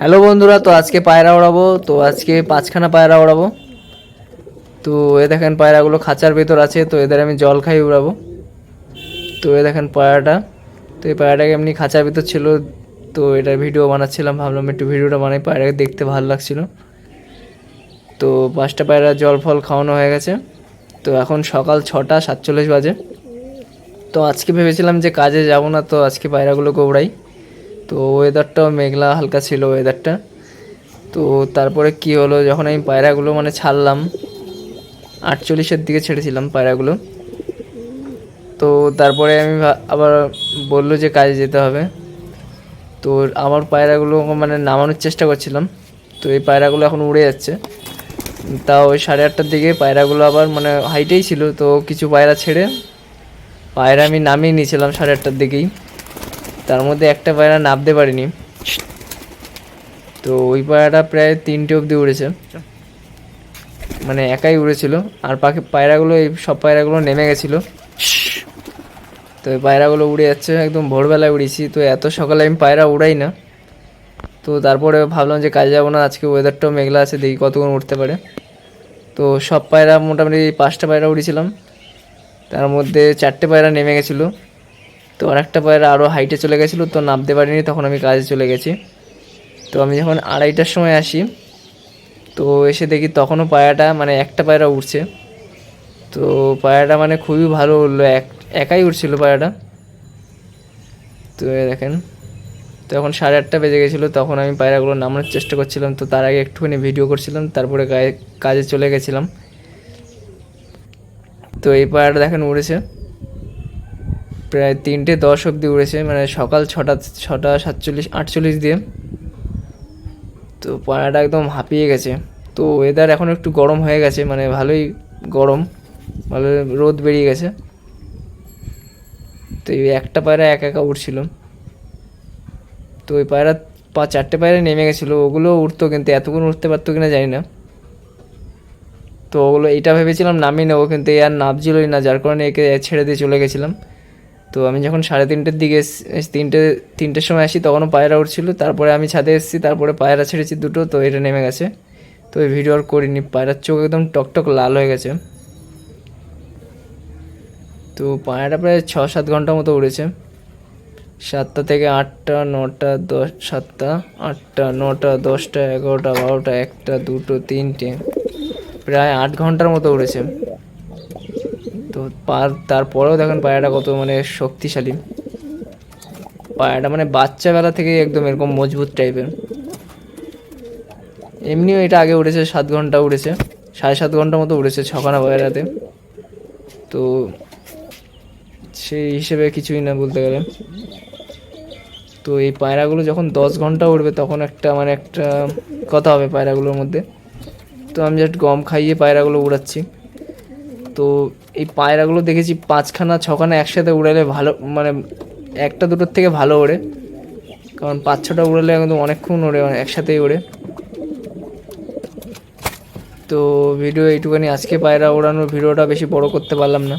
Hello বন্ধুরা, তো আজকে পায়রা ওড়াবো, তো আজকে পাঁচখানা পায়রা ওড়াবো। তো এ দেখেন পায়রাগুলো খাঁচার ভেতর আছে, তো এদের আমি জল খাই উড়াবো। তো এ দেখেন পায়রাটা, তো এই পায়রাটাকে এমনি খাঁচার ভেতর ছিল, তো এটার ভিডিও বানাচ্ছিলাম, ভাবলাম একটু ভিডিওটা বানাই, পায়রাকে দেখতে ভালো লাগছিল। তো পাঁচটা পায়রা জল ফল খাওয়ানো হয়ে গেছে, তো এখন সকাল ছটা সাতচল্লিশ বাজে। তো আজকে ভেবেছিলাম যে কাজে যাব না, তো আজকে পায়রাগুলোকে উড়াই তো ওয়েদারটাও মেঘলা, হালকা ছিল ওয়েদারটা তো তারপরে কি হলো, যখন আমি পায়রাগুলো মানে ছাড়লাম, আটচল্লিশের দিকে ছেড়েছিলাম পায়রাগুলো। তো তারপরে আমি আবার বলল যে কাজে যেতে হবে। তো আমার পায়রাগুলো মানে নামানোর চেষ্টা করছিলাম। তো এই পায়রাগুলো এখন উড়ে যাচ্ছে। তা ওই সাড়ে আটটার দিকে পায়রাগুলো আবার মানে হাইটেই ছিল, তো কিছু পায়রা ছেড়ে পায়রা আমি নামিয়ে নিয়েছিলাম সাড়ে আটটার দিকেই। তার মধ্যে একটা পায়রা নামতে পারিনি। তো ওই পায়রাটা প্রায় তিনটে অবধি উড়েছে। মানে একাই উড়েছিল। আর পাখি পায়রাগুলো এই সব পায়রাগুলো নেমে গেছিল। তো এই পায়রাগুলো উড়ে যাচ্ছে। একদম ভোরবেলায় উড়েছি। তো এত সকালে আমি পায়রা উড়াই না। তো তারপরে ভাবলাম যে কাজে যাব না। আজকে ওয়েদারটাও মেঘলা আছে। দেখি কতক্ষণ উঠতে পারে। তো সব পায়রা মোটামুটি পাঁচটা পায়রা উড়েছিলাম। তার মধ্যে চারটে পায়রা নেমে গেছিল। তো আরেকটা পায়রা আরও হাইটে চলে গেছিল, তো নামতে পারিনি, তখন আমি কাজে চলে গেছি। তো আমি যখন আড়াইটার সময় আসি, তো এসে দেখি তখনও পায়রাটা মানে একটা পায়রা উঠছে তো পায়রাটা মানে খুবই ভালো উঠল এক, একাই উঠছিল পায়রাটা তো দেখেন, তো এখন সাড়ে আটটা বেজে গেছিল, তখন আমি পায়রাগুলো নামানোর চেষ্টা করছিলাম, তো তার আগে একটুখানি ভিডিও করছিলাম, তারপরে কাজে চলে গেছিলাম। তো এই পায়রাটা দেখেন উড়েছে। প্রায় তিনটে দশ অবধি উড়েছে মানে সকাল ছটা ছটা সাতচল্লিশ, আটচল্লিশ দিয়ে। তো পায়রাটা একদম হাঁপিয়ে গেছে। তো ওয়েদার এখন একটু গরম হয়ে গেছে মানে ভালোই গরম, ভালো রোদ বেরিয়ে গেছে। তো এই একটা পায়রা একা একা উঠছিল তো ওই পায়রা পা চারটে পায়রা নেমে গেছিল ওগুলো উঠতো কিন্তু এতক্ষণ উঠতে পারতো কিনা জানি না। তো ওগুলো এটা ভেবেছিলাম নামিয়ে নেব, কিন্তু এ আর নামছিলই না, যার কারণে একে ছেড়ে দিয়ে চলে গেছিলাম। তো আমি যখন সাড়ে তিনটের দিকে তিনটে, তিনটের সময় আসি, তখনও পায়রা উঠছিল। তারপরে আমি ছাদে এসেছি, তারপরে পায়রা ছেড়েছি দুটো, তো এটা নেমে গেছে। তো এই ভিডিও আর করিনি, পায়রার চোখ একদম টকটক লাল হয়ে গেছে। তো পায়রাটা প্রায় ছ সাত ঘণ্টা মতো উড়েছে। সাতটা থেকে আটটা, নটা, দশ, সাতটা, আটটা, নটা, দশটা, এগারোটা, বারোটা, একটা, দুটো, তিনটে, প্রায় আট ঘণ্টার মতো উড়েছে। তো পার, তারপরেও দেখেন পায়রাটা কত মানে শক্তিশালী। পায়রাটা মানে বাচ্চাবেলা থেকে একদম এরকম মজবুত টাইপের। এমনিও এটা আগে উড়েছে, সাত ঘণ্টা উড়েছে, সাড়ে সাত ঘণ্টা মতো উড়েছে ছখানা পায়রাতে। তো সেই হিসেবে কিছুই না বলতে গেলে। তো এই পায়রাগুলো যখন দশ ঘণ্টা উড়বে তখন একটা মানে একটা কথা হবে পায়রাগুলোর মধ্যে। তো আমি জাস্ট গম খাইয়ে পায়রাগুলো উড়াচ্ছি। তো এই পায়রাগুলো দেখেছি পাঁচখানা, ছখানা একসাথে উড়ালে ভালো মানে একটা দুটোর থেকে ভালো ওড়ে। কারণ পাঁচ, ছটা উড়ালে কিন্তু অনেকক্ষণ ওড়ে মানে একসাথেই ওড়ে। তো ভিডিও এইটুখানি, আজকে পায়রা ওড়ানোর ভিডিওটা বেশি বড় করতে পারলাম না।